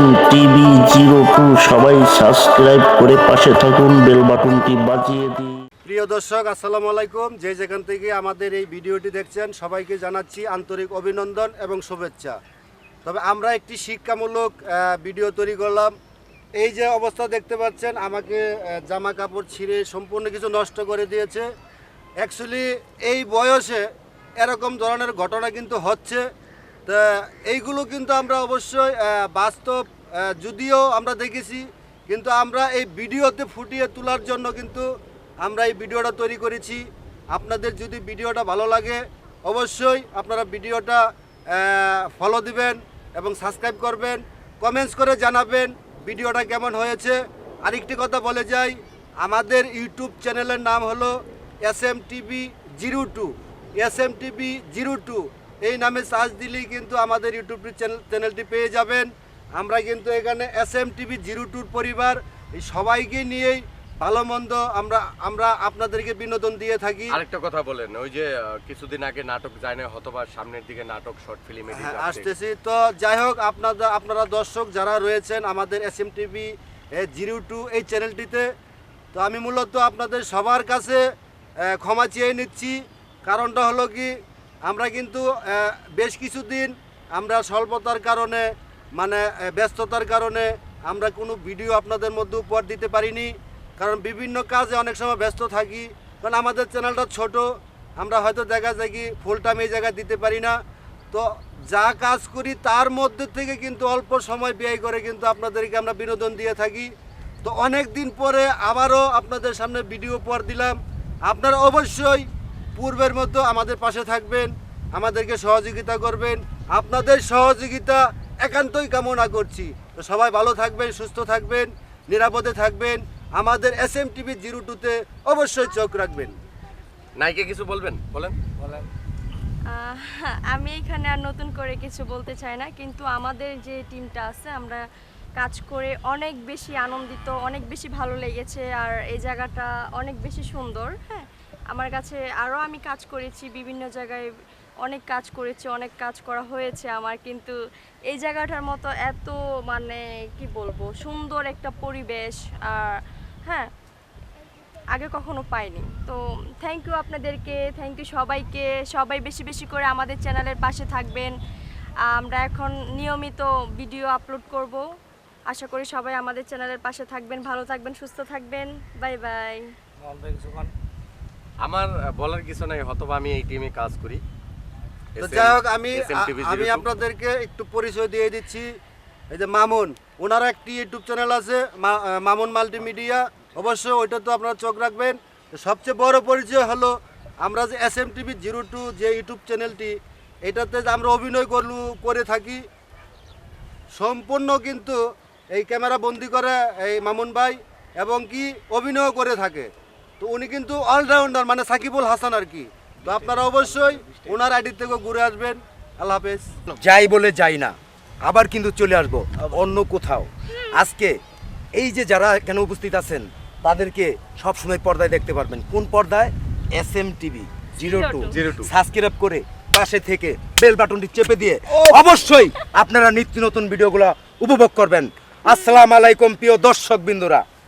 M TV zero two সবাই subscribe করে পাশে থাকুন বেল বাটনটি বাজিয়ে দিন। প্রিয় দর্শক, আসসালামু আলাইকুম। যে যেখান থেকে আমাদের এই ভিডিওটি দেখছেন, সবাইকে জানাচ্ছি আন্তরিক অভিনন্দন এবং শুভেচ্ছা। তবে আমরা একটি শিক্ষামূলক ভিডিও তৈরি করলাম। এই যে অবস্থা দেখতে পাচ্ছেন, আমাকে জামা কাপড় ছিঁড়ে সম্পূর্ণ কিছু নষ্ট করে দিয়েছে। অ্যাকচুয়ালি এই বয়সে এরকম ধরনের ঘটনা কিন্তু হচ্ছে। তা এইগুলো কিন্তু আমরা অবশ্যই বাস্তব যদিও আমরা দেখেছি, কিন্তু আমরা এই ভিডিওতে ফুটিয়ে তোলার জন্য কিন্তু আমরা এই ভিডিওটা তৈরি করেছি। আপনাদের যদি ভিডিওটা ভালো লাগে, অবশ্যই আপনারা ভিডিওটা ফলো দিবেন এবং সাবস্ক্রাইব করবেন। কমেন্টস করে জানাবেন ভিডিওটা কেমন হয়েছে। আরেকটি কথা বলে যাই, আমাদের ইউটিউব চ্যানেলের নাম হলো S M TV zero two S M TV zero two এই নামে সার্চ দিলেই কিন্তু আমাদের ইউটিউব চ্যানেল চ্যানেলটি পেয়ে যাবেন। আমরা কিন্তু এখানে এস এম টিভি জিরো টুর পরিবার এই সবাইকে নিয়েই ভালো মন্দ আমরা আমরা আপনাদেরকে বিনোদন দিয়ে থাকি। আরেকটা কথা বলেন ওই যে কিছুদিন আগে নাটক যায় না হতবা সামনের দিকে নাটক শর্ট ফিল্ম হ্যাঁ, আসতেছি। তো যাই হোক আপনাদের আপনারা দর্শক যারা রয়েছেন আমাদের S M TV zero two এই চ্যানেলটিতে তো আমি মূলত আপনাদের সবার কাছে ক্ষমা চেয়ে নিচ্ছি। কারণটা হলো কি আমরা কিন্তু বেশ কিছুদিন আমরা স্বল্পতার কারণে মানে ব্যস্ততার কারণে আমরা কোনো ভিডিও আপনাদের মধ্যে উপহার দিতে পারিনি। কারণ বিভিন্ন কাজে অনেক সময় ব্যস্ত থাকি। কারণ আমাদের চ্যানেলটা ছোট, আমরা হয়তো দেখা যায় কি ফুল টাইম এই জায়গায় দিতে পারি না। তো যা কাজ করি তার মধ্যে থেকে কিন্তু অল্প সময় ব্যয় করে কিন্তু আপনাদেরকে আমরা বিনোদন দিয়ে থাকি। তো অনেক দিন পরে আবারও আপনাদের সামনে ভিডিও পর দিলাম। আপনারা অবশ্যই পূর্বের মতো আমাদের পাশে থাকবেন আমাদেরকে সহযোগিতা করবেন। আপনাদের সহযোগিতা একান্তই কামনা করছি। তো সবাই ভালো থাকবেন সুস্থ থাকবেন নিরাপদে থাকবেন। আমাদের এস এম টিভি জিরো টুতে অবশ্যই চোখ রাখবেন। নাইকে কিছু বলবেন? বলেন। আহ, আমি এখানে আর নতুন করে কিছু বলতে চাই না কিন্তু আমাদের যে টিমটা আছে আমরা কাজ করে অনেক বেশি আনন্দিত অনেক বেশি ভালো লেগেছে আর এই জায়গাটা অনেক বেশি সুন্দর হ্যাঁ। আমার কাছে আরও আমি কাজ করেছি, বিভিন্ন জায়গায় অনেক কাজ করেছি, অনেক কাজ করা হয়েছে আমার, কিন্তু এই জায়গাটার মতো এত মানে কি বলব, সুন্দর একটা পরিবেশ আর হ্যাঁ আগে কখনো পাইনি। তো থ্যাংক ইউ আপনাদেরকে থ্যাংক ইউ সবাইকে, সবাই বেশি বেশি করে আমাদের চ্যানেলের পাশে থাকবেন। আমরা এখন নিয়মিত ভিডিও আপলোড করব। আশা করি সবাই আমাদের চ্যানেলের পাশে থাকবেন, ভালো থাকবেন, সুস্থ থাকবেন। বাই বাই আমার বলার কিছু নাই হতবা আমি এই টিমে কাজ করি। তো যাই হোক আমি আমি আপনাদেরকে একটু পরিচয় দিয়ে দিচ্ছি। এই যে মামুন ওনার একটি ইউটিউব চ্যানেল আছে মামুন মাল্টিমিডিয়া অবশ্যই ওইটা তো আপনারা চোখ রাখবেন। সবচেয়ে বড় পরিচয় হলো আমরা যে S M TV zero two যে ইউটিউব চ্যানেলটি এটাতে যে আমরা অভিনয় করলু করে থাকি। সম্পূর্ণ কিন্তু এই ক্যামেরা বন্দি করে এই মামুন ভাই এবং কি অভিনয় করে থাকে। তো উনি কিন্তু অলরাউন্ডার মানে সাকিবুল হাসান আর কি। তো আপনারা অবশ্যই ওনার আইডি থেকে ঘুরে আসবেন। আল্লাহ হাফেজ। যাই বলে যাই না আবার কিন্তু চলে আসব অন্য কোথাও। আজকে এই যে যারা এখানে উপস্থিত আছেন তাদেরকে সবসময় পর্দায় দেখতে পারবেন। কোন পর্দায়? S M TV zero two. 02 subscribe করে পাশে থেকে বেল বাটনটি চেপে দিয়ে অবশ্যই আপনারা নিত্য নতুন ভিডিওগুলো উপভোগ করবেন। আসসালাম আলাইকুম প্রিয় দর্শক বিন্দুরা